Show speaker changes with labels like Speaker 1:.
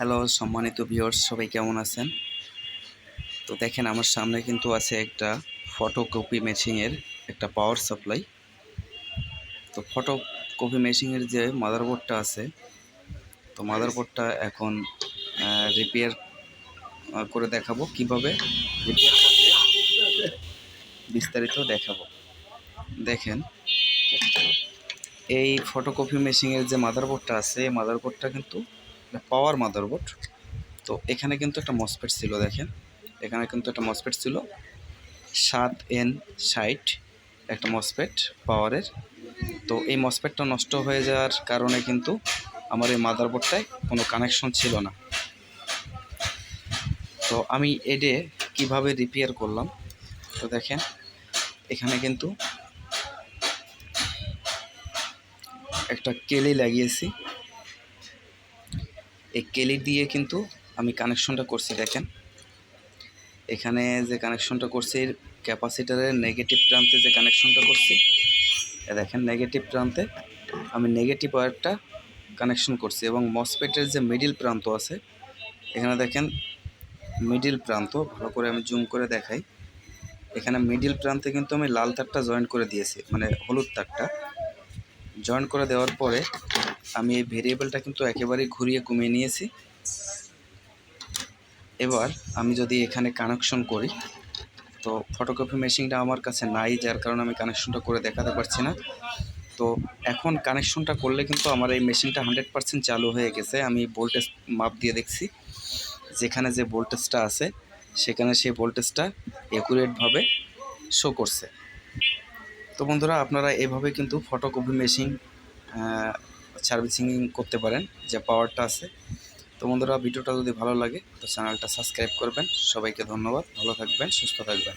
Speaker 1: Hello সম্মানিত viewers সবাই কেমন আছেন? তো দেখেন, আমার সামনে কিন্তু আছে একটা ফটোকপি মেশিনের একটা পাওয়ার সাপ্লাই তো ফটো কপি মেশিনের যে মাদারবোর্ডটা আছে, তো মাদারবোর্ডটা এখন রিপেয়ার করে দেখাবো। কীভাবে? রিপেয়ার করতে বিস্তারিত দেখাবো। দেখেন, এই ফটোকপি মেশিনের যে মাদারবোর্ডটা আছে, এই মাদারবোর্ডটা কিন্তু পাওয়ার মাদারবোর্ড। তো এখানে কিন্তু একটা মসপেট ছিল, দেখেন। এখানে কিন্তু একটা মসপেট ছিল। সাত এন ষাট একটা মসপেট পাওয়ারের। তো এই মসপেটটা নষ্ট হয়ে যাওয়ার কারণে কিন্তু আমার এই মাদারবোর্ডটায় কোনো কানেকশন ছিল না। তো আমি এডে কীভাবে রিপেয়ার করলাম? তো দেখেন, এখানে কিন্তু একটা কেলি লাগিয়েছি। এই কেলি দিয়ে কিন্তু আমি কানেকশনটা করছি, দেখেন। এখানে যে কানেকশনটা করছি ক্যাপাসিটারের নেগেটিভ প্রান্তে যে কানেকশনটা করছি দেখেন নেগেটিভ প্রান্তে আমি নেগেটিভ ওয়ারটা কানেকশন করছি এবং মসপেটের যে মিডিল প্রান্ত আছে, এখানে দেখেন মিডিল প্রান্ত, ভালো করে আমি জুম করে দেখাই। এখানে মিডিল প্রান্তে কিন্তু আমি লাল তারটা জয়েন করে দিয়েছি মানে হলুদ তারটা। জয়েন করে দেওয়ার পরে আমি এই ভেরিয়েবলটা কিন্তু একেবারেই ঘুরিয়ে কমিয়ে নিয়েছি। এবার আমি যদি এখানে কানেকশন করি, তো ফটোকপি মেশিনটা আমার কাছে নাই, যার কারণে আমি কানেকশনটা করে দেখাতে পারছি না। তো এখন কানেকশনটা করলে কিন্তু আমার এই মেশিনটা হান্ড্রেড পারসেন্ট চালু হয়ে গেছে। আমি ভোল্টেজ মাপ দিয়ে দেখছি, যেখানে যে ভোল্টেজটা আছে, সেখানে সেই ভোল্টেজটা একুরেটভাবে শো করছে। তো বন্ধুরা, আপনারা এভাবে কিন্তু ফটোকপি মেশিন সার্ভিসিং করতে পারেন, যে পাওয়ারটা আছে। তো বন্ধুরা, ভিডিওটা যদি ভালো লাগে, তো চ্যানেলটা সাবস্ক্রাইব করবেন। সবাইকে ধন্যবাদ। ভালো থাকবেন, সুস্থ থাকবেন।